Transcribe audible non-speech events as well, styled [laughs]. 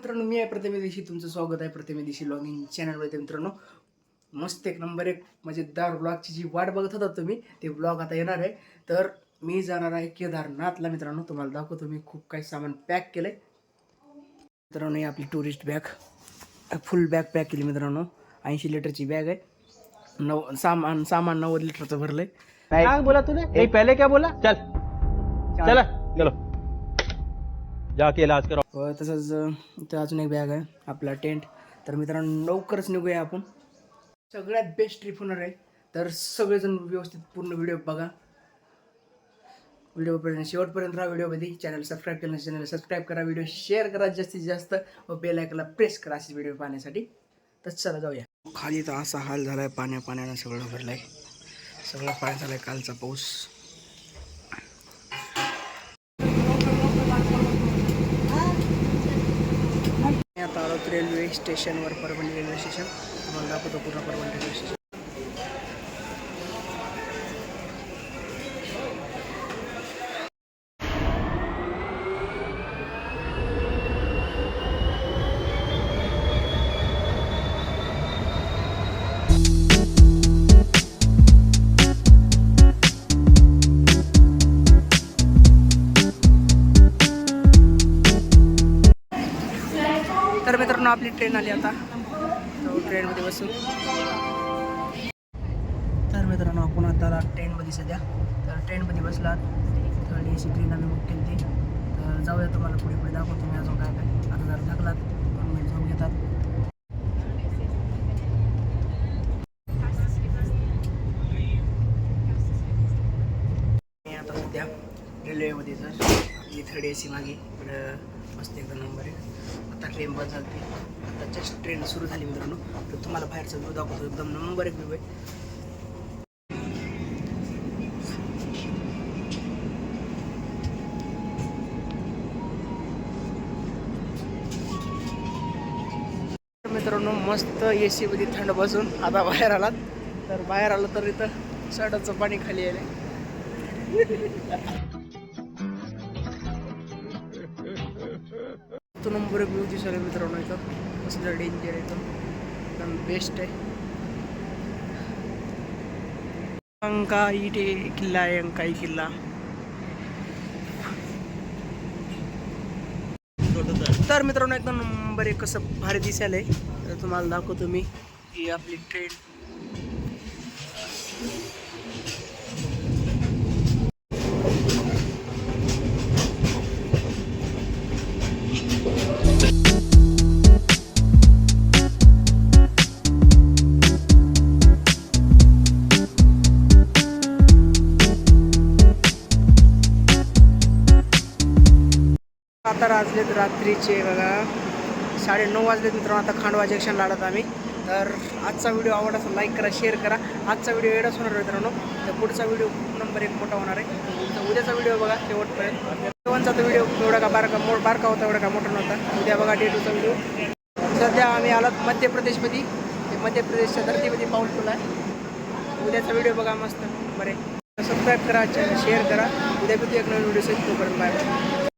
मित्रांनो मी आहे प्रतिमे दिवशी तुमचं स्वागत आहे प्रतिमे दिवशी लॉगिंग चॅनलवरती मित्रांनो मस्त एक नंबर एक मजेदार ब्लॉगची जी वाट बघत होता तुम्ही ते ब्लॉग आता येणार आहे. तर मी जाणार आहे केदारनाथला. मित्रांनो तुम्हाला दाखवतो मी खूप काही सामान पॅक केलंय. मित्रांनो ही आपली tourist bag full bag pack केली मित्रांनो. ऐंशी लिटरची बॅग आहे. नऊ सामान सामान नव्वद लिटरचं भरलंय. क्या बोला नहीं पहले क्या बोला? चल. चला चलो. जाके इलाज करो. तसंच इथं अजून एक बॅग आहे आपला टेंट तर मित्रांनो लवकरच निघूया आपण. सगळ्यात बेस्ट ट्रिप होणार आहे. तर सगळेजण व्यवस्थित पूर्ण व्हिडिओ बघा. व्हिडिओपर्यंत शेवटपर्यंत राहा व्हिडिओमध्ये चॅनल सबस्क्राईब केलं चॅनल सबस्क्राईब करा. व्हिडिओ शेअर करा जास्तीत जास्त. व बेल प्रेस करा असे व्हिडिओ पाहण्यासाठी. तर चला जाऊया. खाली तर असा हाल झाला आहे पाण्या पाण्यानं सगळं भरलं आहे सगळं पाणी झालं आहे कालचा पाऊस मी आता आलो रेल्वे स्टेशनवर परभणी रेल्वे स्टेशन. तुम्हाला दाखवतो पूर्ण परभणी रेल्वे स्टेशन. पुन्हा आपली ट्रेन आली आता. ट्रेनमध्ये बसू. तर मित्रांनो आपण आता ट्रेनमध्ये सध्या. तर ट्रेनमध्ये बसलात. थर्ड ए सी ट्रेन आम्ही बुक केली. ती तर जाऊया तुम्हाला पुढे पुढे दाखवतो मी अजून काय काय आता जर थकलात दोन मिनिट जाऊन घेतात. आता सध्या रेल्वेमध्ये सर. आपली थर्ड ए सी मागे. इकडं मस्त एकदम नंबर आहे. आता ट्रेन बंद झाली आता जस्ट ट्रेन सुरू झाली मित्रांनो. तर तुम्हाला बाहेरचा व्ह्यू दाखवतो. एकदम नंबर एक व्ह्यू आहे. मित्रांनो मस्त ए सीमध्ये थंड बसून आता बाहेर आलात. तर बाहेर आलं तर इथं शर्टाचं पाणी खाली आले [laughs] तो नंबर एक व्ह्यू दिसायला मित्रांनो इथं. कसलं डेंजर इथं एकदम बेस्ट आहे. अंका इटे किल्ला आहे अंकाई किल्ला. तर मित्रांनो एकदम नंबर एक कसं भारी दिसायला आहे. तर तुम्हाला दाखवतो मी. ही आपली ट्रेन आता वाजलेत रात्रीचे बघा. साडेनऊ वाजलेत मित्रांनो आता खांडवा जंक्शनला आलात आम्ही. तर आजचा व्हिडिओ आवड असेल लाईक करा शेअर करा. आजचा व्हिडिओ एवढाच होणार आहे मित्रांनो. तर पुढचा व्हिडिओ नंबर एक मोठा होणार आहे. तर उद्याचा व्हिडिओ बघा शेवटपर्यंत. जेवणचा तर व्हिडिओ एवढा का बारका मो बारका होता एवढा का मोठा नव्हता. उद्या बघा डे टूचा व्हिडिओ सध्या आम्ही आलात मध्य प्रदेशमध्ये ते मध्य प्रदेशच्या धर्तीमध्ये पाऊल ठेवला आहे. उद्याचा व्हिडिओ बघा मस्त. बरे सबस्क्राईब करा शेअर करा. उद्या किती एक नवीन व्हिडिओ तोपर्यंत बाय